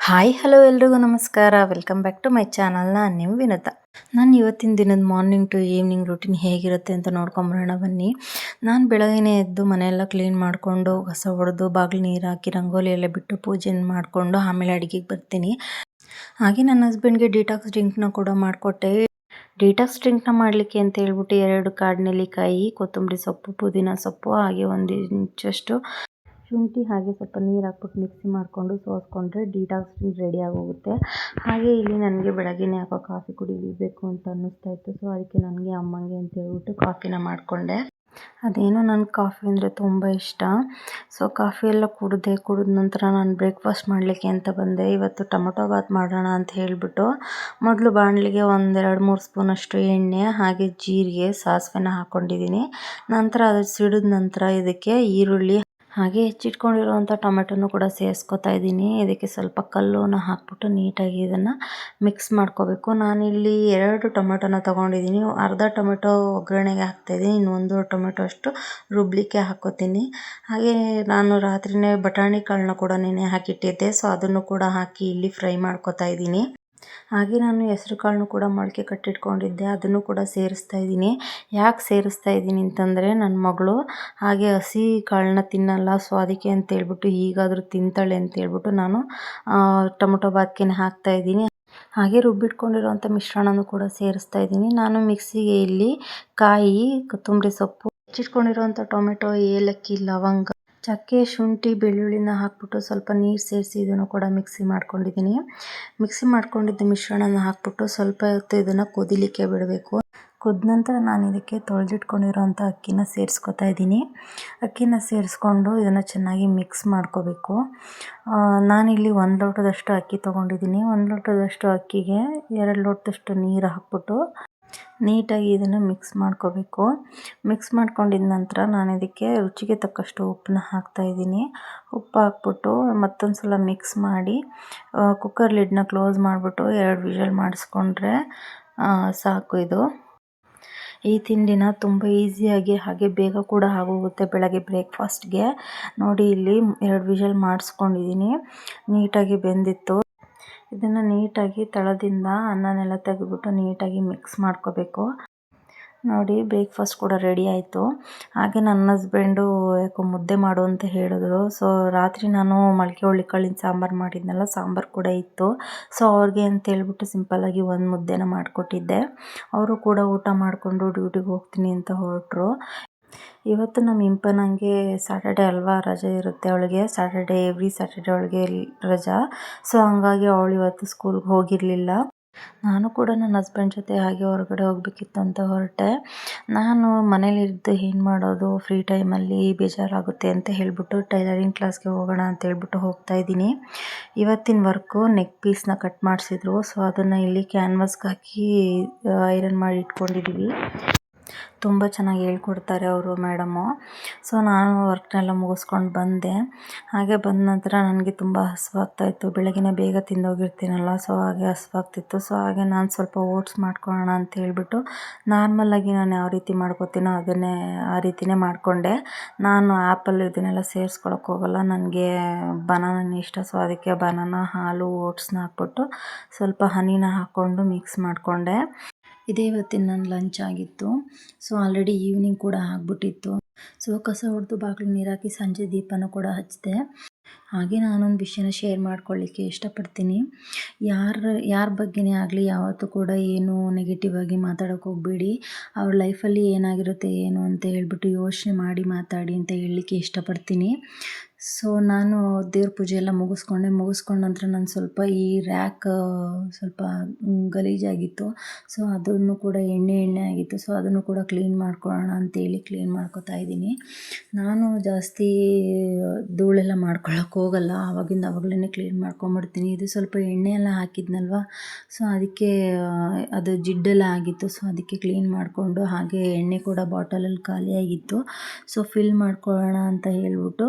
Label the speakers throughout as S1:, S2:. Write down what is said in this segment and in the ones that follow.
S1: Hi, hello ಎಲ್ರಿಗೂ ನಮಸ್ಕಾರ. Welcome back to my channel ನಾನು ನಿಮ್ಮ ವಿನತ. ನಾನು ಇವತ್ತಿನ ದಿನದ ಮಾರ್ನಿಂಗ್ ಟು ಈವ್ನಿಂಗ್ ರೂಟೀನ್ ಹೇಗಿರುತ್ತೆ ಅಂತ ನೋಡ್ಕೊಂಬರೋಣ ಬನ್ನಿ. ನಾನು ಬೆಳಗ್ಗೆನೇ ಎದ್ದು ಮನೆಯೆಲ್ಲ ಕ್ಲೀನ್ ಮಾಡಿಕೊಂಡು ಹೊಸ ಹೊಡೆದು ಬಾಗಿಲು ನೀರು ಹಾಕಿ, ರಂಗೋಲಿ ಎಲ್ಲ ಬಿಟ್ಟು ಪೂಜೆನ ಮಾಡಿಕೊಂಡು ಆಮೇಲೆ ಅಡುಗೆಗೆ ಬರ್ತೀನಿ. ಹಾಗೆ ನನ್ನ ಹಸ್ಬೆಂಡ್ಗೆ ಡಿಟಾಕ್ಸ್ ಡ್ರಿಂಕ್ನ ಕೂಡ ಮಾಡಿಕೊಟ್ಟೆ. ಡಿಟಾಕ್ಸ್ ಡ್ರಿಂಕ್ನ ಮಾಡಲಿಕ್ಕೆ ಅಂತ ಹೇಳ್ಬಿಟ್ಟು ಎರಡು ಕಾಯಿ ಕೊತ್ತಂಬರಿ ಸೊಪ್ಪು, ಪುದೀನ ಸೊಪ್ಪು, ಹಾಗೆ ಒಂದು ಇಂಚಷ್ಟು ಶುಂಠಿ ಹಾಗೆ ಸ್ವಲ್ಪ ನೀರು ಹಾಕ್ಬಿಟ್ಟು ಮಿಕ್ಸಿ ಮಾಡಿಕೊಂಡು ಸೋಸ್ಕೊಂಡ್ರೆ ಡಿಟಾಕ್ಸ್ ರೆಡಿ ಆಗೋಗುತ್ತೆ. ಹಾಗೆ ಇಲ್ಲಿ ನನಗೆ ಬೆಳಗ್ಗೆನೇ ಯಾಕೋ ಕಾಫಿ ಕುಡಿಬೇಕು ಅಂತ ಅನ್ನಿಸ್ತಾ ಇತ್ತು. ಸೊ ಅದಕ್ಕೆ ನನಗೆ ಅಮ್ಮಂಗೆ ಅಂತ ಹೇಳ್ಬಿಟ್ಟು ಕಾಫಿನ ಮಾಡಿಕೊಂಡೆ. ಅದೇನೋ ನನಗೆ ಕಾಫಿ ಅಂದರೆ ತುಂಬ ಇಷ್ಟ. ಸೊ ಕಾಫಿ ಎಲ್ಲ ಕುಡಿದೆ, ಕುಡಿದ ನಂತರ ನಾನು ಬ್ರೇಕ್ಫಾಸ್ಟ್ ಮಾಡಲಿಕ್ಕೆ ಅಂತ ಬಂದೆ. ಇವತ್ತು ಟೊಮೊಟೊ ಬಾತ್ ಮಾಡೋಣ ಅಂತ ಹೇಳಿಬಿಟ್ಟು ಮೊದಲು ಬಾಣಲಿಗೆ ಒಂದೆರಡು ಮೂರು ಸ್ಪೂನಷ್ಟು ಎಣ್ಣೆ, ಹಾಗೆ ಜೀರಿಗೆ, ಸಾಸಿವೆನ ಹಾಕ್ಕೊಂಡಿದ್ದೀನಿ ನಂತರ ಅದು ಸಿಡಿದ ನಂತರ ಇದಕ್ಕೆ ಈರುಳ್ಳಿ ಹಾಗೆ ಹೆಚ್ಚಿಟ್ಕೊಂಡಿರುವಂಥ ಟೊಮೆಟೊನು ಕೂಡ ಸೇರಿಸ್ಕೊತಾ ಇದ್ದೀನಿ. ಇದಕ್ಕೆ ಸ್ವಲ್ಪ ಕಲ್ಲನ್ನು ಹಾಕ್ಬಿಟ್ಟು ನೀಟಾಗಿ ಇದನ್ನು ಮಿಕ್ಸ್ ಮಾಡ್ಕೋಬೇಕು. ನಾನಿಲ್ಲಿ ಎರಡು ಟೊಮೆಟೊನ ತೊಗೊಂಡಿದ್ದೀನಿ. ಅರ್ಧ ಟೊಮೆಟೊ ಒಗ್ಗರಣೆಗೆ ಹಾಕ್ತಾಯಿದ್ದೀನಿ ಇನ್ನೊಂದು ಟೊಮೆಟೊ ಅಷ್ಟು ರುಬ್ಲಿಕ್ಕೆ ಹಾಕೋತೀನಿ. ಹಾಗೆ ನಾನು ರಾತ್ರಿನೇ ಬಟಾಣಿ ಕಾಳನ್ನ ಕೂಡ ನೆನೆ ಹಾಕಿಟ್ಟಿದ್ದೆ. ಸೊ ಅದನ್ನು ಕೂಡ ಹಾಕಿ ಇಲ್ಲಿ ಫ್ರೈ ಮಾಡ್ಕೋತಾ ಇದ್ದೀನಿ. ಹಾಗೆ ನಾನು ಹೆಸ್ರು ಕಾಳನ್ನು ಕೂಡ ಮೊಳಕೆ ಕಟ್ಟಿಟ್ಕೊಂಡಿದ್ದೆ, ಅದನ್ನು ಕೂಡ ಸೇರಿಸ್ತಾ ಇದ್ದೀನಿ. ಯಾಕೆ ಸೇರಿಸ್ತಾ ಇದ್ದೀನಿ ಅಂತಂದರೆ ನನ್ನ ಮಗಳು ಹಾಗೆ ಹಸಿ ಕಾಳನ್ನ ತಿನ್ನಲ್ಲ, ಸೊ ಅದಕ್ಕೆ ಅಂತೇಳ್ಬಿಟ್ಟು ಹೀಗಾದರೂ ತಿಂತಾಳೆ ಅಂತೇಳ್ಬಿಟ್ಟು ನಾನು ಟೊಮೊಟೊ ಬಾತ್ಕೇನ ಹಾಕ್ತಾ ಇದ್ದೀನಿ. ಹಾಗೆ ರುಬ್ಬಿಟ್ಕೊಂಡಿರುವಂಥ ಮಿಶ್ರಣನೂ ಕೂಡ ಸೇರಿಸ್ತಾ ಇದ್ದೀನಿ. ನಾನು ಮಿಕ್ಸಿಗೆ ಇಲ್ಲಿ ಕಾಯಿ, ಕೊತ್ತಂಬರಿ ಸೊಪ್ಪು ಹೆಚ್ಚಿಟ್ಕೊಂಡಿರುವಂಥ ಟೊಮೆಟೊ, ಏಲಕ್ಕಿ, ಲವಂಗ ಚಕ್ಕೆ, ಶುಂಠಿ, ಬೆಳ್ಳುಳ್ಳಿನ ಹಾಕ್ಬಿಟ್ಟು ಸ್ವಲ್ಪ ನೀರು ಸೇರಿಸಿ ಇದನ್ನು ಕೂಡ ಮಿಕ್ಸಿ ಮಾಡ್ಕೊಂಡಿದ್ದೀನಿ. ಮಿಕ್ಸಿ ಮಾಡ್ಕೊಂಡಿದ್ದ ಮಿಶ್ರಣನ ಹಾಕ್ಬಿಟ್ಟು ಸ್ವಲ್ಪ ಹೊತ್ತು ಇದನ್ನು ಕುದಿಲಿಕ್ಕೆ ಬಿಡಬೇಕು. ಕುದ ನಂತರ ನಾನು ಇದಕ್ಕೆ ತೊಳೆದಿಟ್ಕೊಂಡಿರೋಂಥ ಅಕ್ಕಿನ ಸೇರಿಸ್ಕೊತಾ ಇದ್ದೀನಿ. ಅಕ್ಕಿನ ಸೇರಿಸ್ಕೊಂಡು ಇದನ್ನು ಚೆನ್ನಾಗಿ ಮಿಕ್ಸ್ ಮಾಡ್ಕೋಬೇಕು. ನಾನಿಲ್ಲಿ ಒಂದು ಲೋಟದಷ್ಟು ಅಕ್ಕಿ ತೊಗೊಂಡಿದ್ದೀನಿ. ಒಂದು ಲೋಟದಷ್ಟು ಅಕ್ಕಿಗೆ ಎರಡು ಲೋಟದಷ್ಟು ನೀರು ಹಾಕ್ಬಿಟ್ಟು ನೀಟಾಗಿ ಇದನ್ನು ಮಿಕ್ಸ್ ಮಾಡ್ಕೋಬೇಕು. ಮಿಕ್ಸ್ ಮಾಡ್ಕೊಂಡಿದ ನಂತರ ನಾನು ಇದಕ್ಕೆ ರುಚಿಗೆ ತಕ್ಕಷ್ಟು ಉಪ್ಪನ್ನ ಹಾಕ್ತಾಯಿದ್ದೀನಿ ಉಪ್ಪು ಹಾಕ್ಬಿಟ್ಟು ಮತ್ತೊಂದು ಸಲ ಮಿಕ್ಸ್ ಮಾಡಿ ಕುಕ್ಕರ್ ಲಿಡ್ನ ಕ್ಲೋಸ್ ಮಾಡಿಬಿಟ್ಟು ಎರಡು ವಿಷಲ್ ಮಾಡಿಸ್ಕೊಂಡ್ರೆ ಸಾಕು ಇದು. ಈ ತಿಂಡಿನ ತುಂಬ ಈಸಿಯಾಗಿ ಹಾಗೆ ಬೇಗ ಕೂಡ ಆಗೋಗುತ್ತೆ ಬೆಳಗ್ಗೆ ಬ್ರೇಕ್ಫಾಸ್ಟ್ಗೆ ನೋಡಿ ಇಲ್ಲಿ ಎರಡು ವಿಷಲ್ ಮಾಡಿಸ್ಕೊಂಡಿದ್ದೀನಿ. ನೀಟಾಗಿ ಬೆಂದಿತ್ತು. ಇದನ್ನು ನೀಟಾಗಿ ತಳದಿಂದ ಅನ್ನನೆಲ್ಲ ತೆಗೆದ್ಬಿಟ್ಟು ನೀಟಾಗಿ ಮಿಕ್ಸ್ ಮಾಡ್ಕೋಬೇಕು. ನೋಡಿ ಬ್ರೇಕ್ಫಾಸ್ಟ್ ಕೂಡ ರೆಡಿ ಆಯಿತು. ಹಾಗೆ ನನ್ನ ಹಸ್ಬೆಂಡು ಯಾಕೋ ಮುದ್ದೆ ಮಾಡು ಅಂತ ಹೇಳಿದ್ರು. ಸೊ ರಾತ್ರಿ ನಾನು ಮೊಳಕೆ ಹುಳ್ಳಿಕಾಳಿನ ಸಾಂಬಾರು ಮಾಡಿದ್ನಲ್ಲ, ಸಾಂಬಾರು ಕೂಡ ಇತ್ತು. ಸೊ ಅವ್ರಿಗೆ ಅಂತ ಹೇಳ್ಬಿಟ್ಟು ಸಿಂಪಲ್ಲಾಗಿ ಒಂದು ಮುದ್ದೆನ ಮಾಡಿಕೊಟ್ಟಿದ್ದೆ. ಅವರು ಕೂಡ ಊಟ ಮಾಡಿಕೊಂಡು ಡ್ಯೂಟಿಗೆ ಹೋಗ್ತೀನಿ ಅಂತ ಹೊರಟರು. ಇವತ್ತು ನಮ್ಮ ಇಂಪನಂಗೆ ಸ್ಯಾಟರ್ಡೆ ಅಲ್ವಾ ರಜೆ ಇರುತ್ತೆ ಅವಳಿಗೆ. ಸ್ಯಾಟರ್ಡೆ ಎವ್ರಿ ಸ್ಯಾಟರ್ಡೆ ಅವಳಿಗೆ ರಜಾ. ಸೊ ಹಂಗಾಗಿ ಅವಳು ಇವತ್ತು ಸ್ಕೂಲ್ಗೆ ಹೋಗಿರಲಿಲ್ಲ. ನಾನು ಕೂಡ ನನ್ನ ಹಸ್ಬೆಂಡ್ ಜೊತೆ ಹಾಗೆ ಹೊರಗಡೆ ಹೋಗಬೇಕಿತ್ತು ಅಂತ ಹೊರಟೆ. ನಾನು ಮನೇಲಿದ್ದು ಏನು ಮಾಡೋದು? ಫ್ರೀ ಟೈಮಲ್ಲಿ ಬೇಜಾರಾಗುತ್ತೆ ಅಂತ ಹೇಳಿಬಿಟ್ಟು ಟೈಲರಿಂಗ್ ಕ್ಲಾಸ್ಗೆ ಹೋಗೋಣ ಅಂತ ಹೇಳ್ಬಿಟ್ಟು ಹೋಗ್ತಾ ಇದ್ದೀನಿ. ಇವತ್ತಿನ ವರ್ಕು ನೆಕ್ ಪೀಸ್ನ ಕಟ್ ಮಾಡಿಸಿದ್ರು. ಸೊ ಅದನ್ನು ಇಲ್ಲಿ ಕ್ಯಾನ್ವಾಸ್ಗೆ ಹಾಕಿ ಐರನ್ ಮಾಡಿ ಇಟ್ಕೊಂಡಿದ್ದೀವಿ ತುಂಬ ಚೆನ್ನಾಗಿ ಹೇಳ್ಕೊಡ್ತಾರೆ ಅವರು ಮೇಡಮು. ಸೊ ನಾನು ವರ್ಕ್ನೆಲ್ಲ ಮುಗಿಸ್ಕೊಂಡು ಬಂದೆ. ಹಾಗೆ ಬಂದ ನಂತರ ನನಗೆ ತುಂಬ ಹಸಿವಾಗ್ತಾಯಿತ್ತು ಬೆಳಗಿನ ಬೇಗ ತಿಂದೋಗಿರ್ತೀನಲ್ಲ, ಸೊ ಹಾಗೆ ಹಸಿವಾಗ್ತಿತ್ತು. ಸೊ ಹಾಗೆ ನಾನು ಸ್ವಲ್ಪ ಓಟ್ಸ್ ಮಾಡ್ಕೊಳ್ಳೋಣ ಅಂತ ಹೇಳ್ಬಿಟ್ಟು ನಾರ್ಮಲಾಗಿ ನಾನು ಯಾವ ರೀತಿ ಮಾಡ್ಕೋತೀನೋ ಅದನ್ನೇ ಆ ರೀತಿಯೇ ಮಾಡಿಕೊಂಡೆ. ನಾನು ಆ್ಯಪಲ್ಲಿ ಇದನ್ನೆಲ್ಲ ಸೇರಿಸ್ಕೊಳಕ್ಕೆ ಹೋಗಲ್ಲ. ನನಗೆ ಬನಾನನ ಇಷ್ಟ, ಸೊ ಅದಕ್ಕೆ ಬನಾನ, ಹಾಲು, ಓಟ್ಸ್ನ ಹಾಕ್ಬಿಟ್ಟು ಸ್ವಲ್ಪ ಹನಿನ ಹಾಕ್ಕೊಂಡು ಮಿಕ್ಸ್ ಮಾಡಿಕೊಂಡೆ. ಇದೇ ಇವತ್ತಿನ ನನ್ನ ಲಂಚ್ ಆಗಿತ್ತು. ಸೊ ಆಲ್ರೆಡಿ ಈವ್ನಿಂಗ್ ಕೂಡ ಆಗಿಬಿಟ್ಟಿತ್ತು. ಸೊ ಕಸ ಹೊಡೆದು ಬಾಗಿಲು ನೀರಾಕಿ ಸಂಜೆ ದೀಪನ ಕೂಡ ಹಚ್ಚಿದೆ. ಹಾಗೆ ನಾನೊಂದು ವಿಷಯನ ಶೇರ್ ಮಾಡ್ಕೊಳ್ಳಿಕ್ಕೆ ಇಷ್ಟಪಡ್ತೀನಿ. ಯಾರ ಯಾರ ಬಗ್ಗೆನೇ ಆಗಲಿ ಯಾವತ್ತೂ ಕೂಡ ಏನು ನೆಗೆಟಿವ್ ಆಗಿ ಮಾತಾಡೋಕೆ ಹೋಗಬೇಡಿ. ಅವ್ರ ಲೈಫಲ್ಲಿ ಏನಾಗಿರುತ್ತೆ, ಏನು ಅಂತ ಹೇಳ್ಬಿಟ್ಟು ಯೋಚನೆ ಮಾಡಿ ಮಾತಾಡಿ ಅಂತ ಹೇಳಲಿಕ್ಕೆ ಇಷ್ಟಪಡ್ತೀನಿ. ಸೊ ನಾನು ದೇವ್ರ ಪೂಜೆ ಎಲ್ಲ ಮುಗಿಸ್ಕೊಂಡೆ. ಮುಗಿಸ್ಕೊಂಡ ನಂತರ ನಾನು ಸ್ವಲ್ಪ ಈ ರ್ಯಾಕ್ ಸ್ವಲ್ಪ ಗಲೀಜಾಗಿತ್ತು. ಸೊ ಅದನ್ನು ಕೂಡ ಎಣ್ಣೆ ಎಣ್ಣೆ ಆಗಿತ್ತು. ಸೊ ಅದನ್ನು ಕೂಡ ಕ್ಲೀನ್ ಮಾಡ್ಕೊಳ್ಳೋಣ ಅಂತೇಳಿ ಕ್ಲೀನ್ ಮಾಡ್ಕೊತಾ ಇದ್ದೀನಿ. ನಾನು ಜಾಸ್ತಿ ಧೂಳೆಲ್ಲ ಮಾಡ್ಕೊಳ್ಳೋಕೆ ಹೋಗಲ್ಲ. ಆವಾಗಿಂದ ಆವಾಗಲೇ ಕ್ಲೀನ್ ಮಾಡ್ಕೊಂಬಿಡ್ತೀನಿ. ಇದು ಸ್ವಲ್ಪ ಎಣ್ಣೆ ಎಲ್ಲ ಹಾಕಿದ್ನಲ್ವ? ಸೊ ಅದಕ್ಕೆ ಅದು ಜಿಡ್ಡೆಲ್ಲ ಆಗಿತ್ತು. ಸೊ ಅದಕ್ಕೆ ಕ್ಲೀನ್ ಮಾಡಿಕೊಂಡು ಹಾಗೆ ಎಣ್ಣೆ ಕೂಡ ಬಾಟಲಲ್ಲಿ ಖಾಲಿಯಾಗಿತ್ತು. ಸೊ ಫಿಲ್ ಮಾಡ್ಕೊಳ್ಳೋಣ ಅಂತ ಹೇಳ್ಬಿಟ್ಟು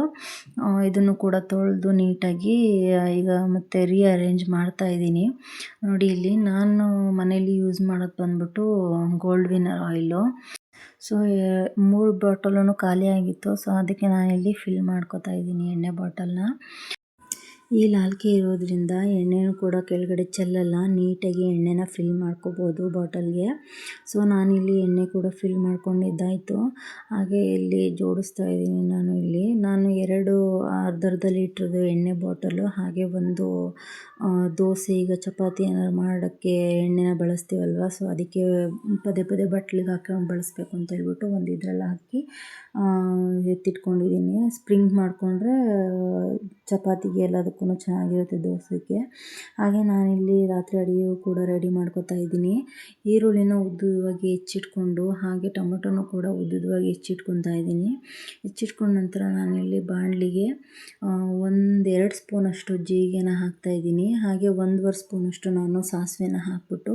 S1: ಇದನ್ನು ಕೂಡ ತೊಳೆದು ನೀಟಾಗಿ ಈಗ ಮತ್ತೆ ರೀಅರೇಂಜ್ ಮಾಡ್ತಾ ಇದ್ದೀನಿ. ನೋಡಿ, ಇಲ್ಲಿ ನಾನು ಮನೇಲಿ ಯೂಸ್ ಮಾಡೋದು ಬಂದ್ಬಿಟ್ಟು ಗೋಲ್ಡ್ ವಿನ್ನರ್ ಆಯಿಲು ಸೊ ಮೂರು ಬಾಟಲೂ ಖಾಲಿ ಆಗಿತ್ತು. ಸೊ ಅದಕ್ಕೆ ನಾನಿಲ್ಲಿ ಫಿಲ್ ಮಾಡ್ಕೋತಾ ಇದ್ದೀನಿ ಎಣ್ಣೆ ಬಾಟಲ್ನ ಈ ಲಾಲ್ಕೆ ಇರೋದ್ರಿಂದ ಎಣ್ಣೆನೂ ಕೂಡ ಕೆಳಗಡೆ ಚೆಲ್ಲಲ್ಲ, ನೀಟಾಗಿ ಎಣ್ಣೆನ ಫಿಲ್ ಮಾಡ್ಕೋಬೋದು ಬಾಟಲ್ಗೆ. ಸೊ ನಾನಿಲ್ಲಿ ಎಣ್ಣೆ ಕೂಡ ಫಿಲ್ ಮಾಡ್ಕೊಂಡಿದ್ದಾಯಿತು. ಹಾಗೆ ಇಲ್ಲಿ ಜೋಡಿಸ್ತಾ ಇದ್ದೀನಿ ನಾನು ಇಲ್ಲಿ. ನಾನು ಎರಡು ಅರ್ಧ ಲೀಟ್ರದ್ದು ಎಣ್ಣೆ ಬಾಟಲು, ಹಾಗೆ ಒಂದು ದೋಸೆ, ಈಗ ಚಪಾತಿ ಏನಾದ್ರು ಮಾಡೋಕ್ಕೆ ಎಣ್ಣೆನ ಬಳಸ್ತೀವಲ್ವ? ಸೊ ಅದಕ್ಕೆ ಪದೇ ಪದೇ ಬಟ್ಲಿಗೆ ಹಾಕೊಂಡು ಬಳಸಬೇಕು ಅಂತ ಹೇಳ್ಬಿಟ್ಟು ಒಂದು ಇದರಲ್ಲಿ ಹಾಕಿ ಎತ್ತಿಟ್ಕೊಂಡಿದ್ದೀನಿ. ಸ್ಪ್ರಿಂಗ್ ಮಾಡಿಕೊಂಡ್ರೆ ಚಪಾತಿಗೆ ಎಲ್ಲದಕ್ಕೂ ಚೆನ್ನಾಗಿರುತ್ತೆ ದೋಸೆಗೆ. ಹಾಗೆ ನಾನಿಲ್ಲಿ ರಾತ್ರಿ ಅಡುಗೆಗೂ ಕೂಡ ರೆಡಿ ಮಾಡ್ಕೋತಾ ಇದ್ದೀನಿ. ಈರುಳ್ಳಿನ ಉದ್ದುವಾಗಿ ಹೆಚ್ಚಿಟ್ಕೊಂಡು, ಹಾಗೆ ಟೊಮೊಟೊನೂ ಕೂಡ ಉದ್ದುದವಾಗಿ ಹೆಚ್ಚಿಟ್ಕೊತಾ ಇದ್ದೀನಿ. ಹೆಚ್ಚಿಟ್ಕೊಂಡ ನಂತರ ನಾನಿಲ್ಲಿ ಬಾಣಲಿಗೆ ಒಂದೆರಡು ಸ್ಪೂನಷ್ಟು ಹಾಕ್ತಾ ಇದ್ದೀನಿ. ಹಾಗೆ ಒಂದೂವರೆ ಸ್ಪೂನಷ್ಟು ನಾನು ಸಾಸಿವೆನ ಹಾಕ್ಬಿಟ್ಟು,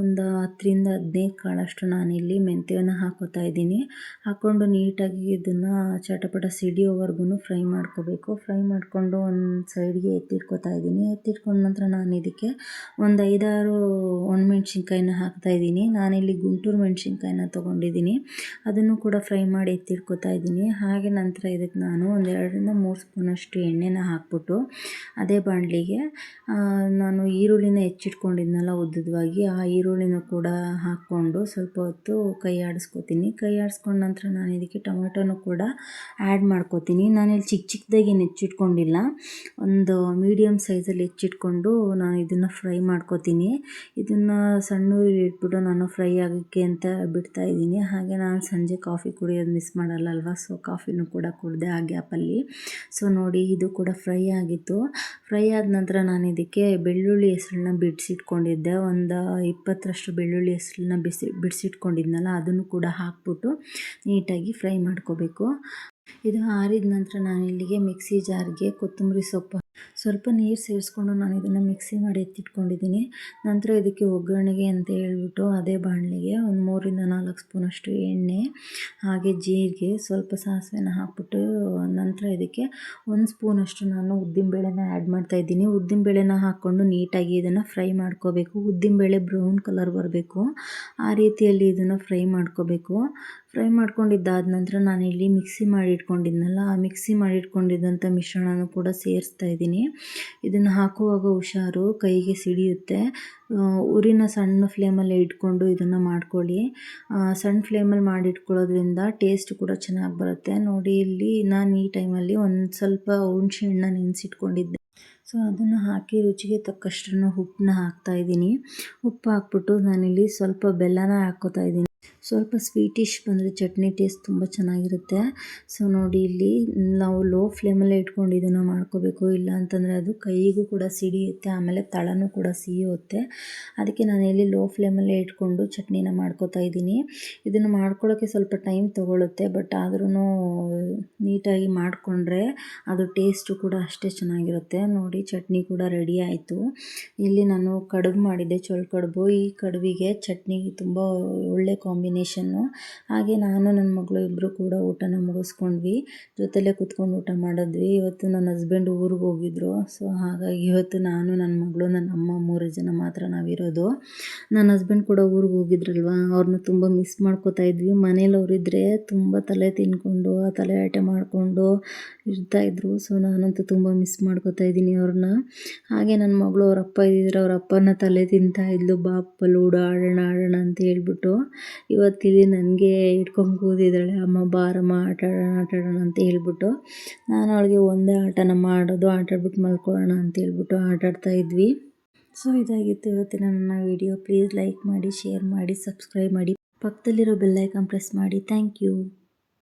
S1: ಒಂದು ಹತ್ತರಿಂದ ಹದಿನೈದು ಕಾಳಷ್ಟು ನಾನಿಲ್ಲಿ ಮೆಂತ್ಯನ ಹಾಕೋತಾ ಇದ್ದೀನಿ. ಹಾಕ್ಕೊಂಡು ನೀಟಾಗಿ ಇದನ್ನು ಚಟಪಟ ಸಿಡಿಯೋವರೆಗೂ ಫ್ರೈ ಮಾಡ್ಕೋಬೇಕು. ಫ್ರೈ ಮಾಡಿಕೊಂಡು ಒಂದು ಸೈಡ್ಗೆ ಎತ್ತಿಟ್ಕೋತಾ ಇದ್ದೀನಿ. ಎತ್ತಿಟ್ಕೊಂಡ ನಂತರ ನಾನು ಇದಕ್ಕೆ ಒಂದು ಐದಾರು ಒಣಮೆಣ್ಸಿನ್ಕಾಯಿನ ಹಾಕ್ತಾ ಇದ್ದೀನಿ. ನಾನಿಲ್ಲಿ ಗುಂಟೂರು ಮೆಣಸಿನ್ಕಾಯಿನ ತೊಗೊಂಡಿದ್ದೀನಿ. ಅದನ್ನು ಕೂಡ ಫ್ರೈ ಮಾಡಿ ಎತ್ತಿಟ್ಕೋತಾ ಇದ್ದೀನಿ. ಹಾಗೆ ನಂತರ ಇದಕ್ಕೆ ನಾನು ಒಂದು ಎರಡರಿಂದ ಮೂರು ಸ್ಪೂನಷ್ಟು ಎಣ್ಣೆನ ಹಾಕ್ಬಿಟ್ಟು ಅದೇ ಬಾಣಲಿಗೆ ನಾನು ಈರುಳ್ಳಿನ ಹೆಚ್ಚಿಟ್ಕೊಂಡಿದ್ನಲ್ಲ ಉದ್ದದವಾಗಿ ಆ ಈರುಳ್ಳಿನ ಕೂಡ ಹಾಕ್ಕೊಂಡು ಸ್ವಲ್ಪ ಹೊತ್ತು ಕೈ ಆಡಿಸ್ಕೊತೀನಿ. ಕೈ ಆಡಿಸ್ಕೊಂಡ ನಂತರ ನಾನು ಇದಕ್ಕೆ ಟೊಮೆಟೊನೂ ಕೂಡ ಆ್ಯಡ್ ಮಾಡ್ಕೋತೀನಿ. ನಾನಿಲ್ಲಿ ಚಿಕ್ಕ ಚಿಕ್ಕದಾಗಿ ಏನು ಹೆಚ್ಚಿಟ್ಕೊಂಡಿಲ್ಲ. ಒಂದು ಮೀಡಿಯಮ್ ಸೈಜಲ್ಲಿ ಹೆಚ್ಚಿಟ್ಕೊಂಡು ನಾನು ಇದನ್ನು ಫ್ರೈ ಮಾಡ್ಕೋತೀನಿ. ಇದನ್ನು ಸಣ್ಣ ಇಟ್ಬಿಟ್ಟು ನಾನು ಫ್ರೈ ಆಗೋಕ್ಕೆ ಅಂತ ಬಿಡ್ತಾ ಇದ್ದೀನಿ. ಹಾಗೆ ನಾನು ಸಂಜೆ ಕಾಫಿ ಕುಡಿಯೋದು ಮಿಸ್ ಮಾಡಲ್ಲ ಅಲ್ವಾ ಸೊ ಕಾಫಿನೂ ಕೂಡ ಕುಡಿದೆ ಆ ಗ್ಯಾಪಲ್ಲಿ ಸೊ ನೋಡಿ ಇದು ಕೂಡ ಫ್ರೈ ಆಗಿತ್ತು. ಫ್ರೈ ಆದ ನಂತರ ನಾನು ಇದಕ್ಕೆ ಬೆಳ್ಳುಳ್ಳಿ ಹೆಸರನ್ನ ಬಿಡಿಸಿಟ್ಕೊಂಡಿದ್ದೆ. ಒಂದು ಇಪ್ಪತ್ತರಷ್ಟು ಬೆಳ್ಳುಳ್ಳಿ ಹೆಸರನ್ನ ಬಿಸಿ, ಬಿಡಿಸಿಟ್ಕೊಂಡಿದ್ನಲ್ಲ, ಅದನ್ನು ಕೂಡ ಹಾಕ್ಬಿಟ್ಟು ನೀಟಾಗಿ ಫ್ರೈ ಮಾಡ್ಕೋಬೇಕು. ಇದು ಆರಿದ ನಂತರ ನಾನು ಇಲ್ಲಿಗೆ ಮಿಕ್ಸಿ ಜಾರ್ಗೆ ಕೊತ್ತಂಬರಿ ಸೊಪ್ಪು ಸ್ವಲ್ಪ ನೀರು ಸೇರಿಸ್ಕೊಂಡು ನಾನು ಇದನ್ನು ಮಿಕ್ಸಿ ಮಾಡಿ ಎತ್ತಿಟ್ಕೊಂಡಿದ್ದೀನಿ. ನಂತರ ಇದಕ್ಕೆ ಒಗ್ಗರಣೆಗೆ ಅಂತ ಹೇಳ್ಬಿಟ್ಟು ಅದೇ ಬಾಣಲಿಗೆ ಒಂದು ಮೂರಿಂದ ನಾಲ್ಕು ಸ್ಪೂನಷ್ಟು ಎಣ್ಣೆ, ಹಾಗೆ ಜೀರಿಗೆ, ಸ್ವಲ್ಪ ಸಾಸಿವೆನ ಹಾಕ್ಬಿಟ್ಟು ನಂತರ ಇದಕ್ಕೆ ಒಂದು ಸ್ಪೂನಷ್ಟು ನಾನು ಉದ್ದಿನಬೇಳೆನ ಆ್ಯಡ್ ಮಾಡ್ತಾಯಿದ್ದೀನಿ ಉದ್ದಿನಬೇಳೆನ ಹಾಕ್ಕೊಂಡು ನೀಟಾಗಿ ಇದನ್ನು ಫ್ರೈ ಮಾಡ್ಕೋಬೇಕು. ಉದ್ದಿನಬೇಳೆ ಬ್ರೌನ್ ಕಲರ್ ಬರಬೇಕು. ಆ ರೀತಿಯಲ್ಲಿ ಇದನ್ನು ಫ್ರೈ ಮಾಡ್ಕೋಬೇಕು. ಫ್ರೈ ಮಾಡ್ಕೊಂಡಿದ್ದಾದ ನಂತರ ನಾನಿಲ್ಲಿ ಮಿಕ್ಸಿ ಮಾಡಿ ಇಟ್ಕೊಂಡಿದ್ನಲ್ಲ ಆ ಮಿಕ್ಸಿ ಮಾಡಿ ಇಟ್ಕೊಂಡಿದ್ದಂಥ ಮಿಶ್ರಣನೂ ಕೂಡ ಸೇರಿಸ್ತಾ ಇದ್ದೀನಿ. ಇದನ್ನು ಹಾಕುವಾಗ ಹುಷಾರು, ಕೈಗೆ ಸಿಡಿಯುತ್ತೆ. ಉರಿನ ಸಣ್ಣ ಫ್ಲೇಮಲ್ಲಿ ಇಟ್ಕೊಂಡು ಇದನ್ನು ಮಾಡ್ಕೊಳ್ಳಿ. ಸಣ್ಣ ಫ್ಲೇಮಲ್ಲಿ ಮಾಡಿಟ್ಕೊಳ್ಳೋದ್ರಿಂದ ಟೇಸ್ಟ್ ಕೂಡ ಚೆನ್ನಾಗಿ ಬರುತ್ತೆ. ನೋಡಿ, ಇಲ್ಲಿ ನಾನು ಈ ಟೈಮಲ್ಲಿ ಒಂದು ಸ್ವಲ್ಪ ಹುಣ್ಸೆ ಹಣ್ಣ ನೆನೆಸಿಟ್ಕೊಂಡಿದ್ದೆ. ಸೊ, ಅದನ್ನು ಹಾಕಿ ರುಚಿಗೆ ತಕ್ಕಷ್ಟು ಉಪ್ಪನ್ನ ಹಾಕ್ತಾಯಿದ್ದೀನಿ ಉಪ್ಪು ಹಾಕ್ಬಿಟ್ಟು ನಾನಿಲ್ಲಿ ಸ್ವಲ್ಪ ಬೆಲ್ಲನ ಹಾಕ್ಕೋತಾ ಇದ್ದೀನಿ. ಸ್ವಲ್ಪ ಸ್ವೀಟಿಶ್ ಬಂದರೆ ಚಟ್ನಿ ಟೇಸ್ಟ್ ತುಂಬ ಚೆನ್ನಾಗಿರುತ್ತೆ. ಸೊ ನೋಡಿ ಇಲ್ಲಿ ನಾವು ಲೋ ಫ್ಲೇಮಲ್ಲೇ ಇಟ್ಕೊಂಡು ಇದನ್ನು ಮಾಡ್ಕೋಬೇಕು. ಇಲ್ಲ ಅಂತಂದರೆ ಅದು ಕೈಗೂ ಕೂಡ ಸಿಡಿಯುತ್ತೆ, ಆಮೇಲೆ ತಳನೂ ಕೂಡ ಸಿಹಿಯುತ್ತೆ ಅದಕ್ಕೆ ನಾನು ಇಲ್ಲಿ ಲೋ ಫ್ಲೇಮಲ್ಲೇ ಇಟ್ಕೊಂಡು ಚಟ್ನಿನ ಮಾಡ್ಕೋತಾ ಇದ್ದೀನಿ. ಇದನ್ನು ಮಾಡ್ಕೊಳ್ಳೋಕ್ಕೆ ಸ್ವಲ್ಪ ಟೈಮ್ ತೊಗೊಳುತ್ತೆ, ಬಟ್ ಆದ್ರೂ ನೀಟಾಗಿ ಮಾಡಿಕೊಂಡ್ರೆ ಅದು ಟೇಸ್ಟು ಕೂಡ ಅಷ್ಟೇ ಚೆನ್ನಾಗಿರುತ್ತೆ. ನೋಡಿ ಚಟ್ನಿ ಕೂಡ ರೆಡಿ ಆಯಿತು. ಇಲ್ಲಿ ನಾನು ಕಡುಬು ಮಾಡಿದ್ದೆ ಚೊಳ್ ಕಡುಬು. ಈ ಕಡುಬಿಗೆ ಚಟ್ನಿ ತುಂಬ ಒಳ್ಳೆ ಕಾಂಬಿನೇಷನ್ನು ಹಾಗೆ ನಾನು ನನ್ನ ಮಗಳು ಇಬ್ಬರು ಕೂಡ ಊಟನ ಮುಗಿಸ್ಕೊಂಡ್ವಿ. ಜೊತೆಲೇ ಕುತ್ಕೊಂಡು ಊಟ ಮಾಡಿದ್ವಿ. ಇವತ್ತು ನನ್ನ ಹಸ್ಬೆಂಡ್ ಊರಿಗೆ ಹೋಗಿದ್ರು. ಸೊ ಹಾಗಾಗಿ ಇವತ್ತು ನಾನು ನನ್ನ ಮಗಳು ನನ್ನ ಅಮ್ಮ ಮೂರು ಜನ ಮಾತ್ರ ನಾವಿರೋದು. ನನ್ನ ಹಸ್ಬೆಂಡ್ ಕೂಡ ಊರಿಗೆ ಹೋಗಿದ್ರಲ್ವ? ಅವ್ರನ್ನ ತುಂಬ ಮಿಸ್ ಮಾಡ್ಕೋತಾ ಇದ್ವಿ. ಮನೇಲಿ ಅವರಿದ್ದರೆ ತುಂಬ ತಲೆ ತಿನ್ಕೊಂಡು, ಆ ತಲೆ ಆಟ ಮಾಡಿಕೊಂಡು ಇರ್ತಾಯಿದ್ರು ಸೊ ನಾನಂತೂ ತುಂಬ ಮಿಸ್ ಮಾಡ್ಕೋತಾ ಇದ್ದೀನಿ ಅವ್ರನ್ನ ಹಾಗೆ ನನ್ನ ಮಗಳು ಅವ್ರ ಅಪ್ಪ ಇದ್ದಿದ್ರೆ ಅವ್ರ ಅಪ್ಪನ ತಲೆ ತಿಂತಾ ಇದ್ಲು. ಬಾಪ ಲೂಡೋ ಆಡೋಣ ಆಡೋಣ ಅಂತ ಹೇಳ್ಬಿಟ್ಟು. ಇವತ್ತಿಲ್ಲಿ ನನಗೆ ಇಟ್ಕೊಂಡು ಕೂದಿದ್ದಾಳೆ ಅಮ್ಮ ಬಾರಮ್ಮ ಆಟ ಆಡೋಣ ಆಟ ಆಡೋಣ ಅಂತ ಹೇಳ್ಬಿಟ್ಟು ನಾನು ಅವಳಿಗೆ ಒಂದೇ ಆಟನ ಮಾಡೋದು ಆಟ ಆಡ್ಬಿಟ್ಟು ಮಲ್ಕೊಳ್ಳೋಣ ಅಂತ ಹೇಳ್ಬಿಟ್ಟು ಆಟ ಆಡ್ತಾ ಇದ್ವಿ. ಸೊ ಇದಾಗಿತ್ತು ಇವತ್ತಿನ ನನ್ನ ವಿಡಿಯೋ. ಪ್ಲೀಸ್ ಲೈಕ್ ಮಾಡಿ ಶೇರ್ ಮಾಡಿ ಸಬ್ಸ್ಕ್ರೈಬ್ ಮಾಡಿ. ಪಕ್ಕದಲ್ಲಿರೋ ಬೆಲ್ಲೈಕನ್ ಪ್ರೆಸ್ ಮಾಡಿ. Thank you